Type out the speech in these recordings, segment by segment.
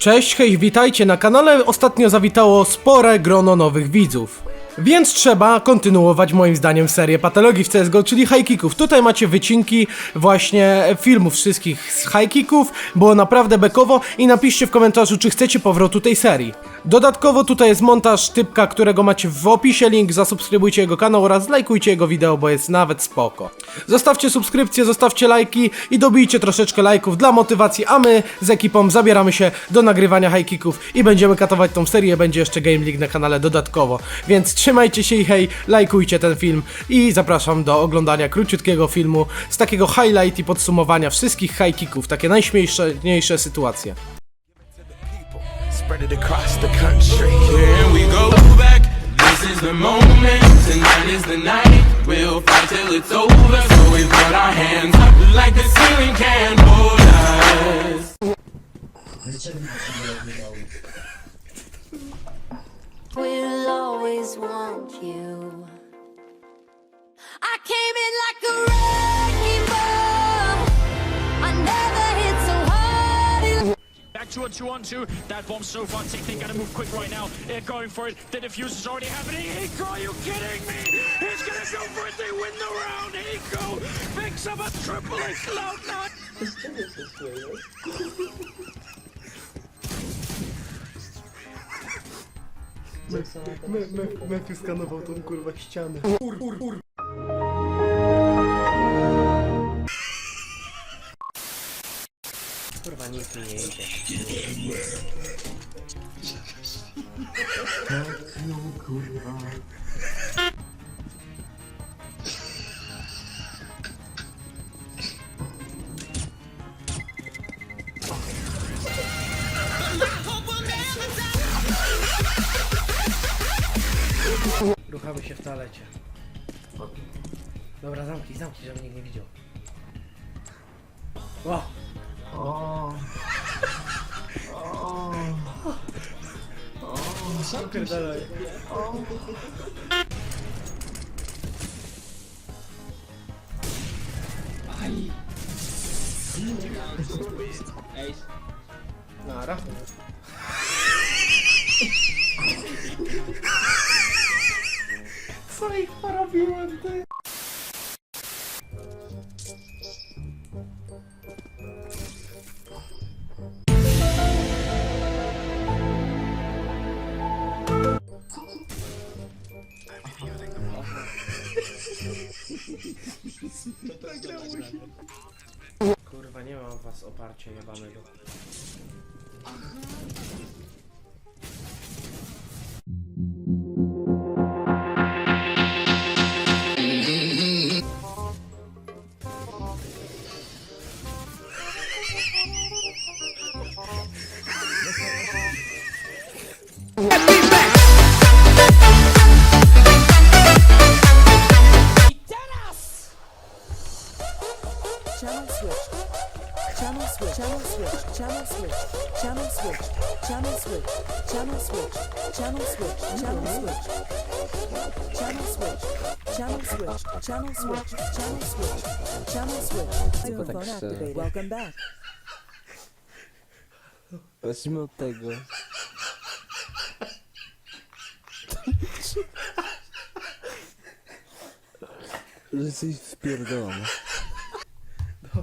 Cześć, hej, witajcie na kanale. Ostatnio zawitało spore grono nowych widzów. Więc trzeba kontynuować moim zdaniem serię patologii w CSGO, czyli high kicków. Tutaj macie wycinki właśnie filmów wszystkich z high. Było naprawdę bekowo i napiszcie w komentarzu, czy chcecie powrotu tej serii. Dodatkowo tutaj jest montaż typka, którego macie w opisie, link, zasubskrybujcie jego kanał oraz lajkujcie jego wideo, bo jest nawet spoko. Zostawcie subskrypcję, zostawcie lajki i dobijcie troszeczkę lajków dla motywacji, a my z ekipą zabieramy się do nagrywania high kicków i będziemy katować tą serię, będzie jeszcze Game League na kanale dodatkowo. Więc trzymajcie się i hej, lajkujcie ten film i zapraszam do oglądania króciutkiego filmu z takiego highlight i podsumowania wszystkich high kicków, takie najśmieszniejsze sytuacje. Spread it across the country. Here we go back. This is the moment. Tonight is the night. We'll fight till it's over. So we put our hands up like the ceiling can't hold us. We'll always want you. What you want to. That bomb so far tick. They gotta move quick right now. They're going for it. The defuse is already happening. Hiko, are you kidding me? He's gonna go for it. They win the round. Hiko picks up a triple at Cloud9. Mefiu skanował tą kurwa ścianę. Kurwa, nic mi nie idzie. Ruchamy się w toalecie. Dobra, zamknij, zamknij, żeby nikt nie widział. O! Oh. Oh. Oh. Super da Oh. Ai. É isso. Nara. Sai, para o mano. To to jest Nagrało dobre się. nagranie. Kurwa, nie mam w was oparcia jebanego. Happy Channel switch. Channel switch. Channel switch. Channel switch. Channel switch. Channel switch. Channel switch. Channel switch. Channel switch. Channel switch. Channel switch. Channel switch. Channel switch. Channel switch. Microphone activated. Welcome back. Zacznijmy od tego. Że jesteś wpierdolony.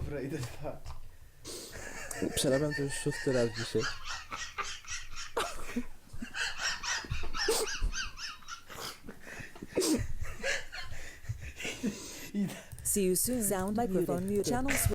Dobra, idę spać. Przerabiam to już szósty raz dzisiaj. See you soon. Sound microphone muted. Channel switch.